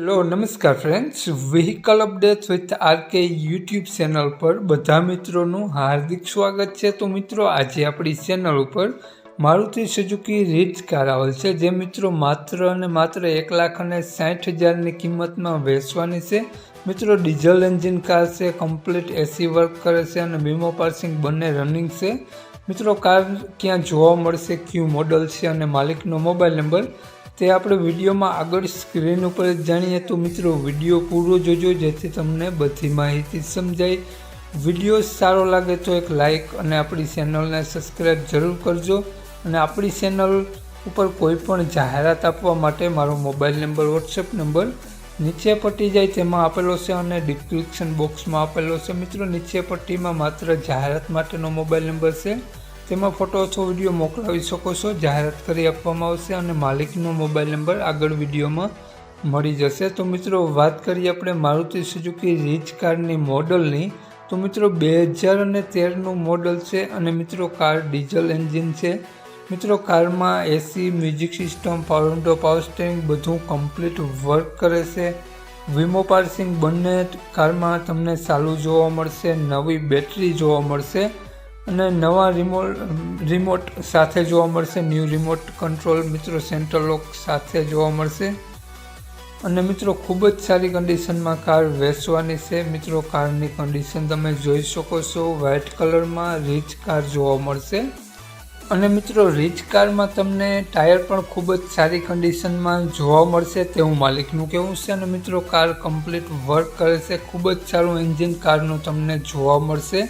Hello, નમસ્કાર friends vehicle update with RK YouTube channel પર બધા મિત્રોનું હાર્દિક સ્વાગત છે. તો મિત્રો, આજે આપણી ચેનલ ઉપર મારુતિ સુઝુકી રીચ કાર આવેલ છે, જે મિત્રો માત્ર અને માત્ર એક લાખ અને સાઠ હજારની કિંમતમાં વેચવાની છે. મિત્રો ડીઝલ એન્જિન કાર છે કમ્પ્લીટ એસી વર્ક કરે છે અને વીમો પાર્સિંગ બંને રનિંગ છે. મિત્રો કાર ક્યાં જોવા મળશે, ક્યુ મોડલ છે અને માલિકનો મોબાઈલ નંબર તે આપણે વિડીયોમાં આગળ સ્ક્રીન ઉપર જાણીએ તો મિત્રો વીડિયો પૂરો જોજો, જેથી તમને બધી માહિતી સમજાય. વીડિયો સારો લાગે તો એક લાઈક અને આપણી ચેનલને સબસ્ક્રાઈબ જરૂર કરજો. અને આપણી ચેનલ ઉપર કોઈ પણ જાહેરાત આપવા માટે મારો મોબાઈલ નંબર, વોટ્સએપ નંબર નીચે પટ્ટી જાય તેમાં આપેલો છે અને ડિસ્ક્રિપ્શન બોક્સમાં આપેલો છે. મિત્રો, નીચે પટ્ટીમાં માત્ર જાહેરાત માટેનો મોબાઈલ નંબર છે. તેમાં ફોટો અથવા વીડિયો મોકલાવી શકો છો. જાહેરાત કરી આપવામાં આવશે અને માલિકનો મોબાઈલ નંબર આગળ વિડીયોમાં મળી જશે. તો મિત્રો, વાત કરીએ આપણે મારુતિ સુઝુકી રીચ કારની મોડલની. તો મિત્રો, બે હજાર અને તેરનું મોડલ છે અને મિત્રો, કાર ડીઝલ એન્જિન છે. મિત્રો, કારમાં AC music system power window power steering બધું કમ્પ્લીટ વર્ક કરે છે. વીમો પાર્સિંગ બંને કારમાં તમને સારું જોવા મળશે, નવી બેટરી જોવા મળશે. અને નવા રિમોટ રિમોટ સાથે જોવા મળશે. ન્યૂ રિમોટ કંટ્રોલ મિત્રો સેન્ટર લોક સાથે જોવા મળશે. અને મિત્રો, ખૂબ જ સારી કન્ડિશનમાં કાર વેચવાની છે. મિત્રો કારની કન્ડિશન તમે જોઈ શકો છો. વ્હાઇટ કલરમાં રીચ કાર જોવા મળશે. અને મિત્રો રીચ કારમાં તમને ટાયર પણ ખૂબ જ સારી કન્ડિશનમાં જોવા મળશે. તેવું માલિકનું કહેવું છે. અને મિત્રો કાર કમ્પ્લીટ વર્ક કરે છે. ખૂબ જ સારું એન્જિન કારનું તમને જોવા મળશે.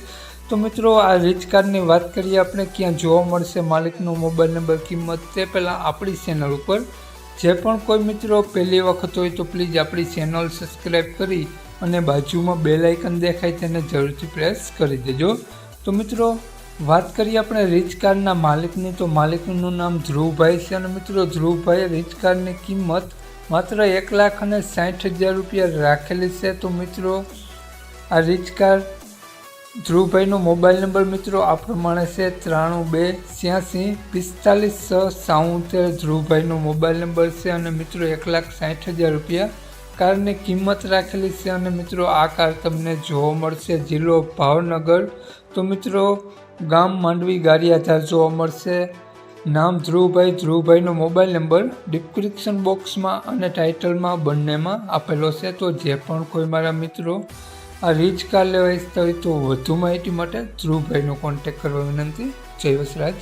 તો મિત્રો, આ રીચ કાર્ડની વાત કરીએ આપણે, ક્યાં જોવા મળશે માલિકનો મોબાઈલ નંબર કિંમત તે પહેલાં આપણી ચેનલ ઉપર. જે પણ કોઈ મિત્રો પહેલી વખત હોય તો પ્લીઝ આપણી ચેનલ સબસ્ક્રાઈબ કરી અને બાજુમાં બે લાઇકન દેખાય તેને જરૂરથી પ્રેસ કરી દેજો. તો મિત્રો, વાત કરીએ આપણે રીચ કાર્ડના માલિકની. તો માલિકનું નામ ધ્રુવભાઈ છે અને મિત્રો, ધ્રુવભાઈએ રીચ કાર્ડની કિંમત માત્ર એક લાખ અને સાઠ હજાર રૂપિયા રાખેલી છે. તો મિત્રો, આ રીચ કાર ધ્રુવભાઈનો મોબાઈલ નંબર મિત્રો આ પ્રમાણે છે ત્રાણું બે છ્યાસી પિસ્તાલીસ છ સાઉતેર. ધ્રુવભાઈનો મોબાઈલ નંબર છે અને મિત્રો એક લાખ સાઠ હજાર રૂપિયા. કારની કિંમત રાખેલી છે અને મિત્રો આ કાર તમને જોવા મળશે જિલ્લો ભાવનગર. તો મિત્રો ગામ માંડવી ગારિયાધાર જોવા મળશે. નામ ધ્રુવભાઈ, ધ્રુવભાઈનો મોબાઈલ નંબર ડિસ્ક્રિપ્શન બોક્સમાં અને ટાઇટલમાં બંનેમાં આપેલો છે. તો જે પણ કોઈ મારા મિત્રો આ રીચ કાર લેવા ઈચ્છતા હોય તો વધુ માહિતી માટે ધ્રુવભાઈનો કોન્ટેક્ટ કરવા વિનંતી. જય વસરાજ.